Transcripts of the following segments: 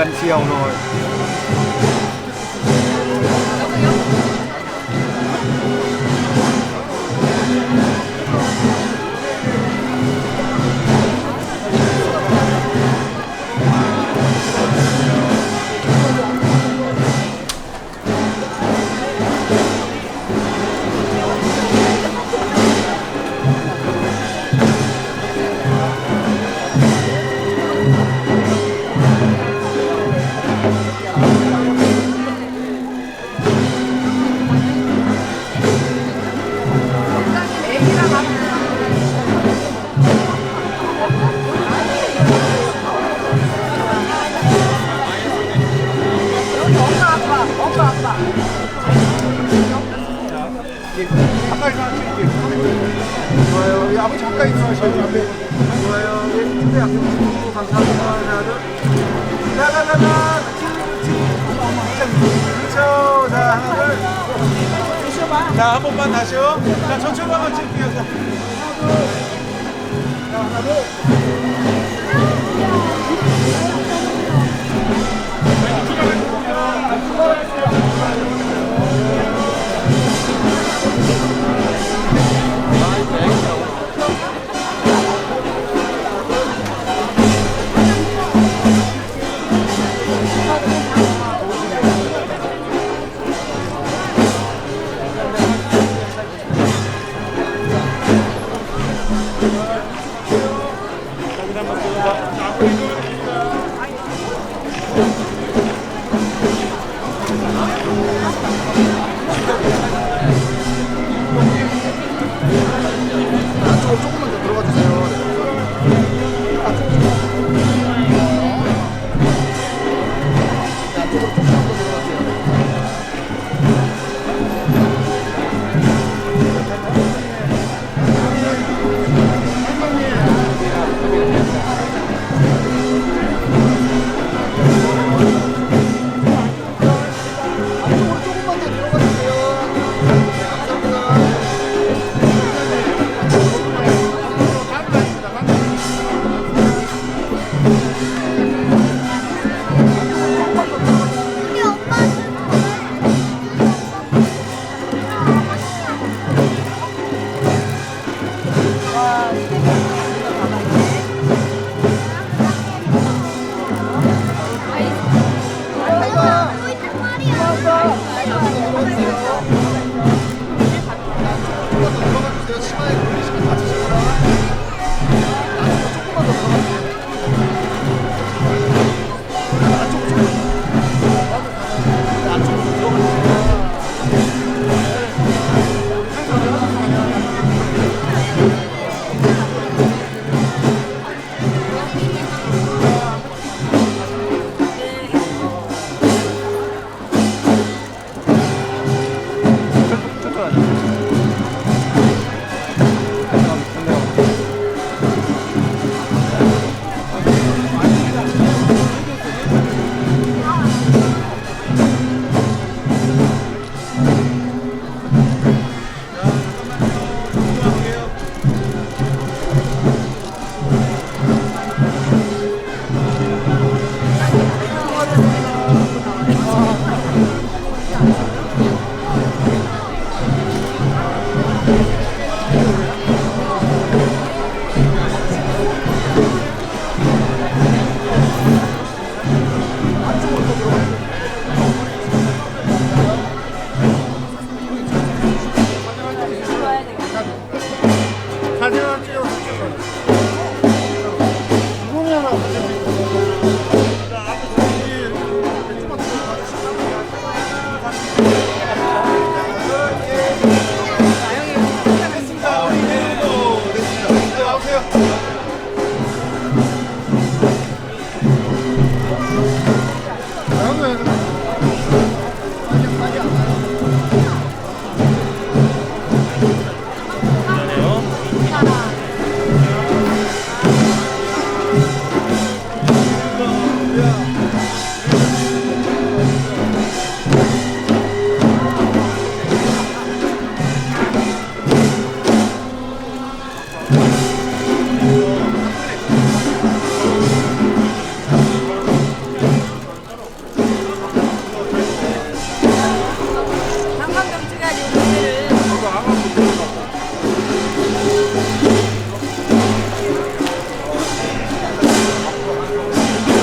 Bánh. 좋아요. 네, 친구 약속 감사합니다. 하나, 둘. 자, 그렇죠. 자, 하나, 둘. 자, 한 번만 다시요. 자, 천천히 한번 찍을게요. 자, 하나, 둘. 자, 하나, 둘.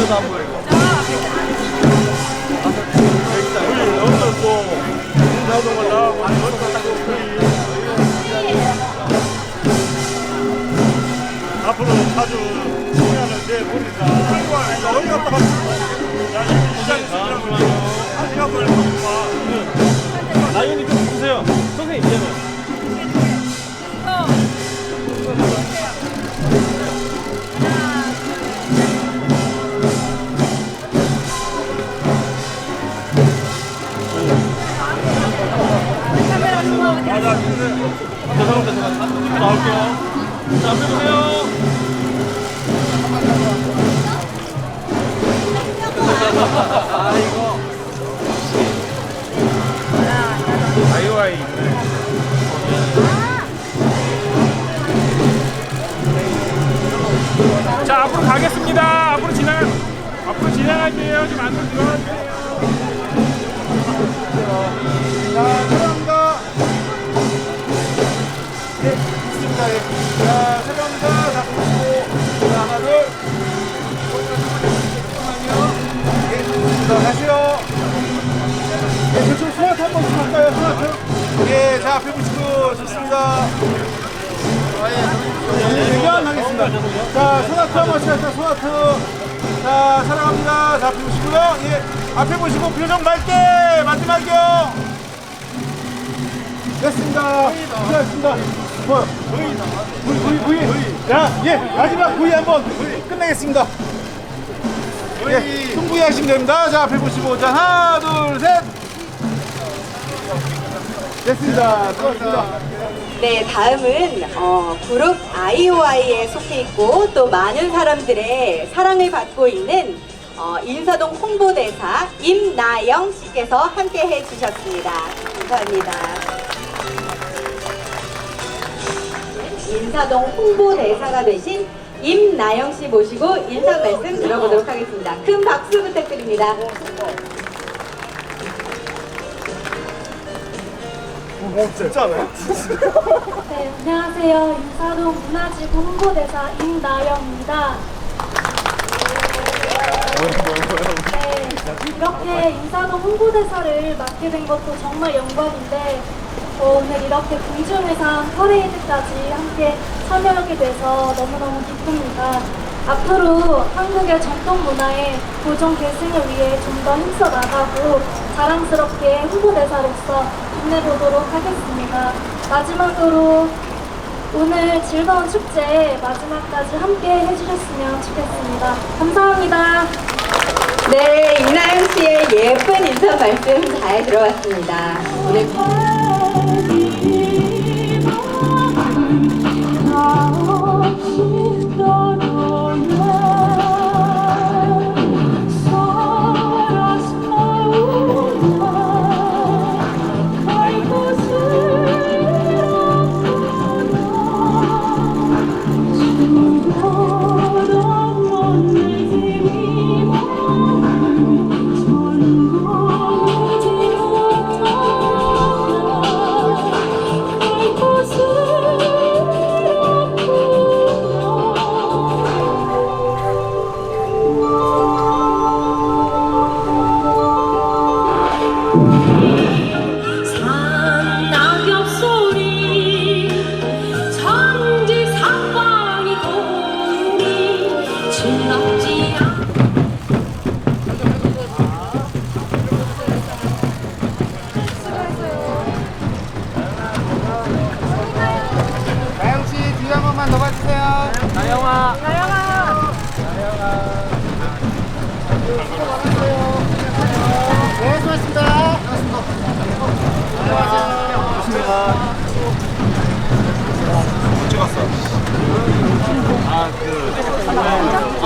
아, 아, 아, 앞으로 자주 소개하는 내 모니까 한국에 어디 갔다 왔어? 나 여기 시장에서 나이 자, 앞에 보세요. 아이고. 아이오아이. 자, 앞으로 가겠습니다. 앞으로 진행, 앞으로 진행할게요. 좀 안으로 들어가주세요. 자, 사랑합니다. 자, 그리고 자, 하나, 둘. 잠깐만요. 예, 자, 다시요. 예, 저쪽 소나트 한번 할까요? 소나트. 예, 자, 앞에 보시고 좋습니다. 예, 대견하겠습니다. 자, 소나트 한번 시작합니다. 소나트. 자, 사랑합니다. 자, 앞에 보시고요. 예, 앞에 보시고 표정 맑게 마지막이요. 됐습니다. 수고하셨습니다. 뭐, V, V, V. 자, 예, 마지막 V 한번 끝내겠습니다. 예, 승부이 하시면 됩니다. 자, 앞에 보시고. 자, 하나, 둘, 셋. 됐습니다. 수고하셨습니다. 네, 다음은 어, 그룹 아이오아이에 속해 있고 또 많은 사람들의 사랑을 받고 있는 어, 인사동 홍보대사 임나영 씨께서 함께 해주셨습니다. 감사합니다. 인사동 홍보대사가 되신 임나영 씨 모시고 인사 말씀 들어보도록 하겠습니다. 큰 박수 부탁드립니다. 뭐, 진짜네. 네, 안녕하세요. 인사동 문화지구 홍보대사 임나영입니다. 네, 이렇게 인사동 홍보대사를 맡게 된 것도 정말 영광인데 어, 오늘 이렇게 공중회상 퍼레이드까지 함께 참여하게 돼서 너무너무 기쁩니다. 앞으로 한국의 전통 문화의 보존 계승을 위해 좀 더 힘써 나가고 자랑스럽게 홍보대사로서 힘내보도록 하겠습니다. 마지막으로 오늘 즐거운 축제 마지막까지 함께 해주셨으면 좋겠습니다. 감사합니다. 네, 임나영 씨의 예쁜 인사 말씀 잘 들어봤습니다. 오늘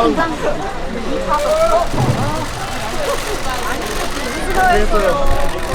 그. 해주세요.